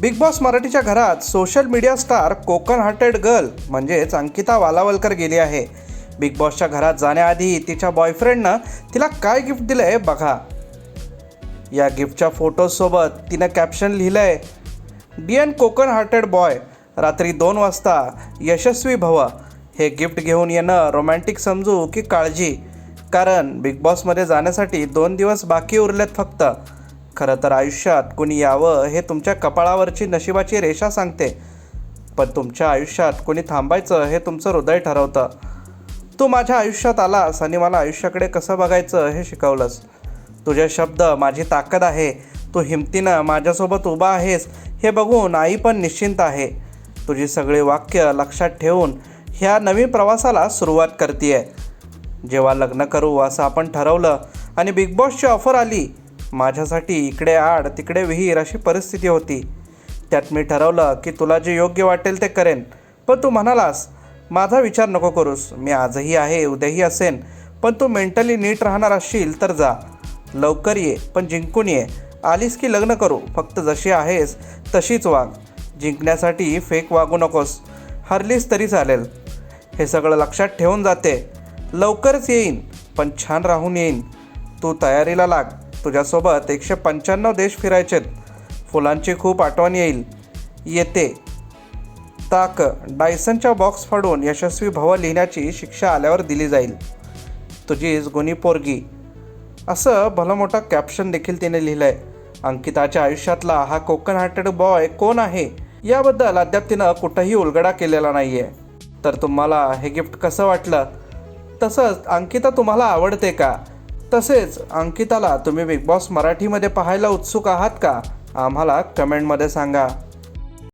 Big Boss मराठीच्या घरात social media star Konkan hearted girl म्हणजेच अंकिता वालावलकर गेली आहे. बिग बॉसच्या घरात जाण्याआधी तिच्या बॉयफ्रेंडनं तिला काय गिफ्ट दिलं आहे बघा. या गिफ्टच्या फोटोसोबत तिनं कॅप्शन लिहिलं आहे डियन कोकण हार्टेड बॉय रात्री दोन वाजता यशस्वी भव. हे गिफ्ट घेऊन येणं रोमॅन्टिक समजू की काळजी. कारण बिग बॉसमध्ये जाण्यासाठी दोन दिवस बाकी उरलेत फक्त. खरं तर आयुष्यात कोणी यावं हे तुमच्या कपाळावरची नशिबाची रेषा सांगते. पण तुमच्या आयुष्यात कोणी थांबायचं हे तुमचं हृदय ठरवतं. तू माझ्या आयुष्यात आलास आणि मला आयुष्याकडे कसं बघायचं हे शिकवलंस. तुझे शब्द माझी ताकद आहे. तू हिमतीनं माझ्यासोबत उभा आहेस. हे बघून आई पण निश्चिंत आहे. तुझी सगळी वाक्य लक्षात ठेवून ह्या नवीन प्रवासाला सुरुवात करते जेव्हा लग्न करू असं आपण ठरवलं आणि बिग बॉसची ऑफर आली माझ्यासाठी इकडे आड तिकडे विहीर अशी परिस्थिती होती. त्यात मी ठरवलं की तुला जे योग्य वाटेल ते करेन. पण तू म्हणालास माझा विचार नको करूस. मी आजही आहे उद्याही असेन. पण तू मेंटली नीट राहणार असशील तर जा. लवकर ये पण जिंकून ये. आलीस की लग्न करू. फक्त जशी आहेस तशीच वाग. जिंकण्यासाठी फेक वागू नकोस. हरलीस तरी चालेल. हे सगळं लक्षात ठेवून जाते. लवकरच येईन पण छान राहून येईन. तू तयारीला लाग. तुझ्यासोबत एकशे पंच्याण्णव देश फिरायचेत. फुलांची खूप आठवण येईल. येते. ताक डायसनच्या बॉक्स फाडून यशस्वी भव लिहिण्याची शिक्षा आल्यावर दिली जाईल. तुझीच गुणी पोरगी. असं भलं मोठं कॅप्शन देखील तिने लिहिलं आहे अंकिताच्या आयुष्यातला हा कोकण हार्टेड बॉय कोण आहे? याबद्दल अद्याप तिनं कुठंही उलगडा केलेला नाही आहे तर तुम्हाला हे गिफ्ट कसं वाटलं? तसंच अंकिता तुम्हाला आवडते का? तसेच अंकिताला तुम्ही बिग बॉस मराठीमध्ये पाहायला उत्सुक आहात का? आम्हाला कमेंटमध्ये सांगा.